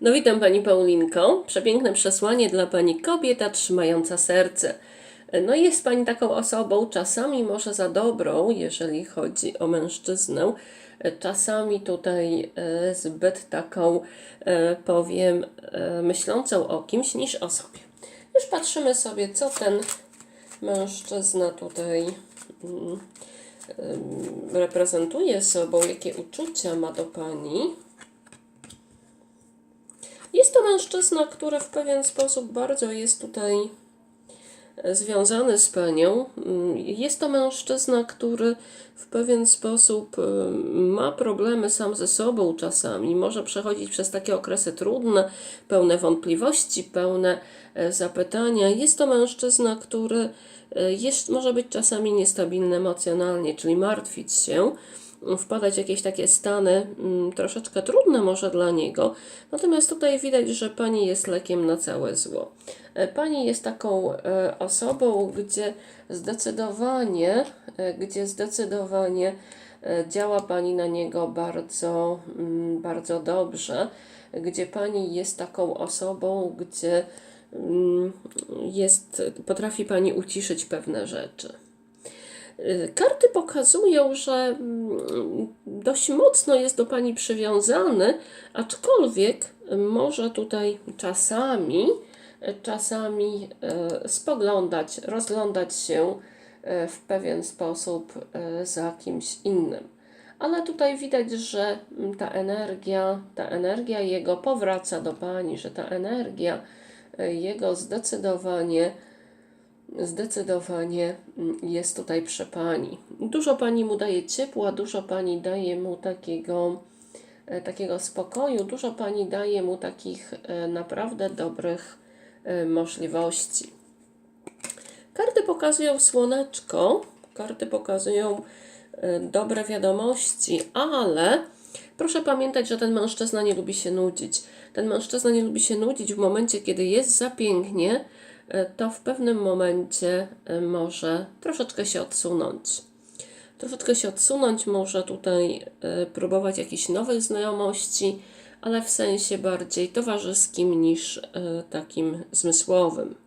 No witam Pani Paulinko. Przepiękne przesłanie dla Pani kobieta trzymająca serce. No jest Pani taką osobą, czasami może za dobrą, jeżeli chodzi o mężczyznę, czasami tutaj e, zbyt taką, e, powiem, e, myślącą o kimś niż o sobie. Już patrzymy sobie, co ten mężczyzna tutaj mm, reprezentuje sobą, jakie uczucia ma do Pani. Jest to mężczyzna, który w pewien sposób bardzo jest tutaj e, związany z panią. Mm, Jest to mężczyzna, który w pewien sposób e, ma problemy sam ze sobą czasami. Może przechodzić przez takie okresy trudne, pełne wątpliwości, pełne e, zapytania. Jest to mężczyzna, który jest, może być czasami niestabilny emocjonalnie, czyli martwić się wpadać w jakieś takie stany mm, troszeczkę trudne może dla niego. Natomiast tutaj widać, że pani jest lekiem na całe zło. E, Pani jest taką e, osobą, gdzie zdecydowanie, e, gdzie zdecydowanie działa pani na niego bardzo, mm, bardzo dobrze, gdzie pani jest taką osobą, gdzie mm, jest, potrafi pani uciszyć pewne rzeczy. Y, Karty pokazują, że mm, dość mocno jest do Pani przywiązany, aczkolwiek może tutaj czasami, czasami e, spoglądać, rozglądać się e, w pewien sposób za kimś innym. Ale tutaj widać, że mm, ta energia, ta energia jego powraca do Pani, że ta energia jego zdecydowanie zdecydowanie mm, jest tutaj przy pani. Dużo pani mu daje ciepła, dużo pani daje mu takiego, e, takiego spokoju, dużo pani daje mu takich e, naprawdę dobrych e, możliwości. Karty pokazują słoneczko, karty pokazują dobre wiadomości, ale proszę pamiętać, że ten mężczyzna nie lubi się nudzić. Ten mężczyzna nie lubi się nudzić w momencie, kiedy jest za pięknie, to w pewnym momencie e, może troszeczkę się odsunąć. Troszeczkę się odsunąć, może tutaj e, próbować jakichś nowych znajomości, ale w sensie bardziej towarzyskim niż e, takim zmysłowym.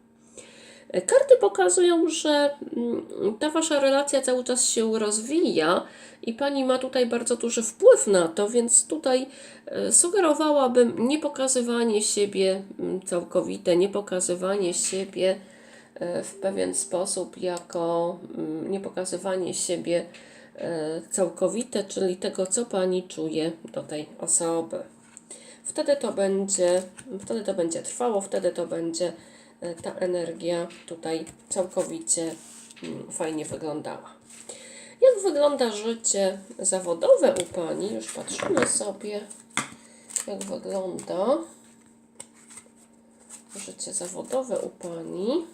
Karty pokazują, że mm, ta wasza relacja cały czas się rozwija i pani ma tutaj bardzo duży wpływ na to, więc tutaj e, sugerowałabym nie pokazywanie siebie mm, całkowite, nie pokazywanie siebie e, w pewien sposób jako mm, nie pokazywanie siebie e, całkowite, czyli tego, co pani czuje do tej osoby. Wtedy to będzie, wtedy to będzie trwało, wtedy to będzie ta energia tutaj całkowicie mm, fajnie wyglądała. Jak wygląda życie zawodowe u Pani? Już patrzymy sobie, jak wygląda życie zawodowe u Pani.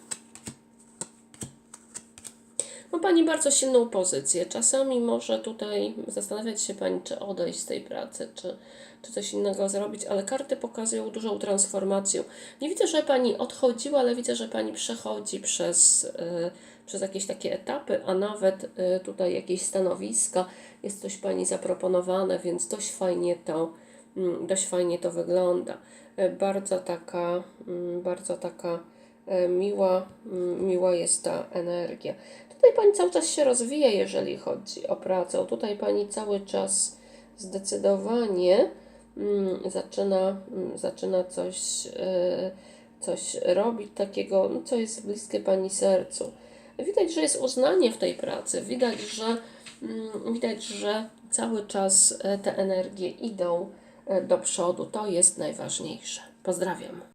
Ma Pani bardzo silną pozycję. Czasami może tutaj zastanawiać się Pani, czy odejść z tej pracy, czy, czy coś innego zrobić, ale karty pokazują dużą transformację. Nie widzę, że Pani odchodziła, ale widzę, że Pani przechodzi przez, y, przez jakieś takie etapy, a nawet y, tutaj jakieś stanowiska. Jest coś Pani zaproponowane, więc dość fajnie to, mm, dość fajnie to wygląda. Y, Bardzo taka, mm, bardzo taka miła, mm, miła jest ta energia. Tutaj Pani cały czas się rozwija, jeżeli chodzi o pracę. Tutaj Pani cały czas zdecydowanie mm, zaczyna, mm, zaczyna coś, e, coś robić takiego, no, co jest bliskie Pani sercu. Widać, że jest uznanie w tej pracy. Widać, że, mm, widać, że cały czas e, te energie idą e, do przodu. To jest najważniejsze. Pozdrawiam.